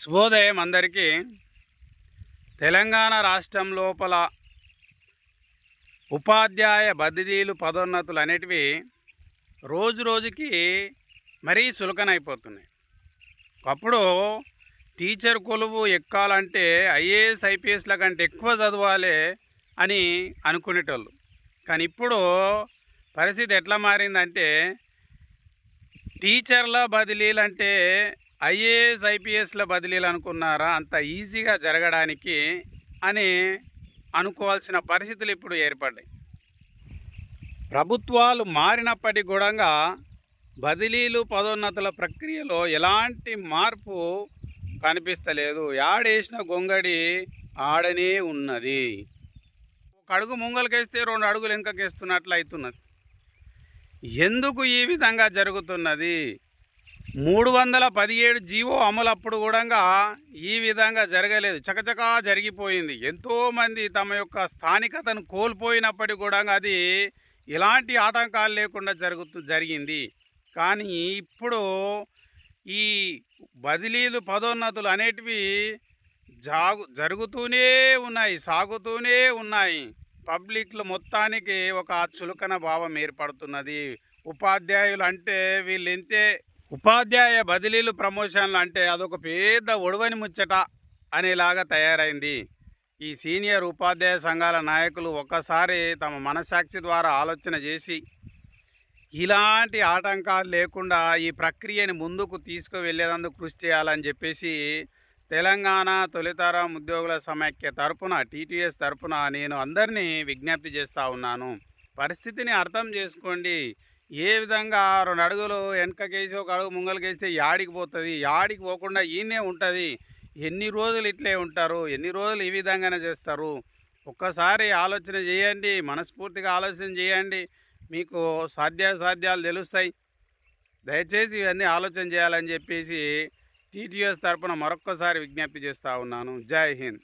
శుభోదయం అందరికీ తెలంగాణ రాష్ట్రం లోపల ఉపాధ్యాయ బదిలీలు పదోన్నతులు అనేటివి రోజు రోజుకి మరీ సులకనైపోతున్నాయి అప్పుడు టీచర్ కొలువు ఎక్కాలంటే ఐఏఎస్ ఐపీఎస్ల కంటే ఎక్కువ చదవాలి అని అనుకునేటోళ్ళు. కానీ ఇప్పుడు పరిస్థితి ఎట్లా మారిందంటే టీచర్ల బదిలీలు అంటే ఐఏఎస్ ఐపీఎస్ల బదిలీలు అనుకున్నారా అంత ఈజీగా జరగడానికి అని అనుకోవాల్సిన పరిస్థితులు ఇప్పుడు ఏర్పడ్డాయి. ప్రభుత్వాలు మారినప్పటికీ కూడా బదిలీలు పదోన్నతుల ప్రక్రియలో ఎలాంటి మార్పు కనిపిస్తలేదు. యాడేసిన గొంగడి ఆడనే ఉన్నది. ఒక అడుగు ముంగలకేస్తే రెండు అడుగులు వెనుకకేస్తున్నట్లు అవుతున్నది. ఎందుకు ఈ విధంగా జరుగుతున్నది? మూడు వందల పదిహేడు జీవో అమలప్పుడు కూడా ఈ విధంగా జరగలేదు. చకచకా జరిగిపోయింది. ఎంతోమంది తమ యొక్క స్థానికతను కోల్పోయినప్పటికీ కూడా అది ఎలాంటి ఆటంకాలు లేకుండా జరుగుతూ జరిగింది. కానీ ఇప్పుడు ఈ బదిలీలు పదోన్నతులు అనేటివి జాగు జరుగుతూనే ఉన్నాయి సాగుతూనే ఉన్నాయి. పబ్లిక్లు మొత్తానికి ఒక చులకన భావం ఏర్పడుతున్నది. ఉపాధ్యాయులు అంటే వీళ్ళు ఎంతే ఉపాధ్యాయ బదిలీలు ప్రమోషన్లు అంటే అదొక పెద్ద ఒడవని ముచ్చట అనేలాగా తయారైంది. ఈ సీనియర్ ఉపాధ్యాయ సంఘాల నాయకులు ఒక్కసారి తమ మనసాక్షి ద్వారా ఆలోచన చేసి ఇలాంటి ఆటంకాలు లేకుండా ఈ ప్రక్రియని ముందుకు తీసుకువెళ్ళేందుకు కృషి చేయాలని చెప్పేసి తెలంగాణ తొలితరం ఉద్యోగుల సమైక్య తరపున టీటీఎస్ తరపున నేను అందరినీ విజ్ఞప్తి చేస్తూ ఉన్నాను. పరిస్థితిని అర్థం చేసుకోండి. ఏ విధంగా రెండు అడుగులు వెనకకేసి ఒక అడుగు ముంగలకేస్తే యాడికి పోతుంది? యాడికి పోకుండా ఈయనే ఉంటుంది. ఎన్ని రోజులు ఇట్లే ఉంటారు? ఎన్ని రోజులు ఈ విధంగానే చేస్తారు? ఒక్కసారి ఆలోచన చేయండి మనస్ఫూర్తిగా ఆలోచన చేయండి. మీకు సాధ్యాసాధ్యాలు తెలుస్తాయి. దయచేసి ఇవన్నీ ఆలోచన చేయాలని చెప్పేసి టీటీఎస్ తరపున మరొక్కసారి విజ్ఞప్తి చేస్తూ ఉన్నాను. జై హింద్.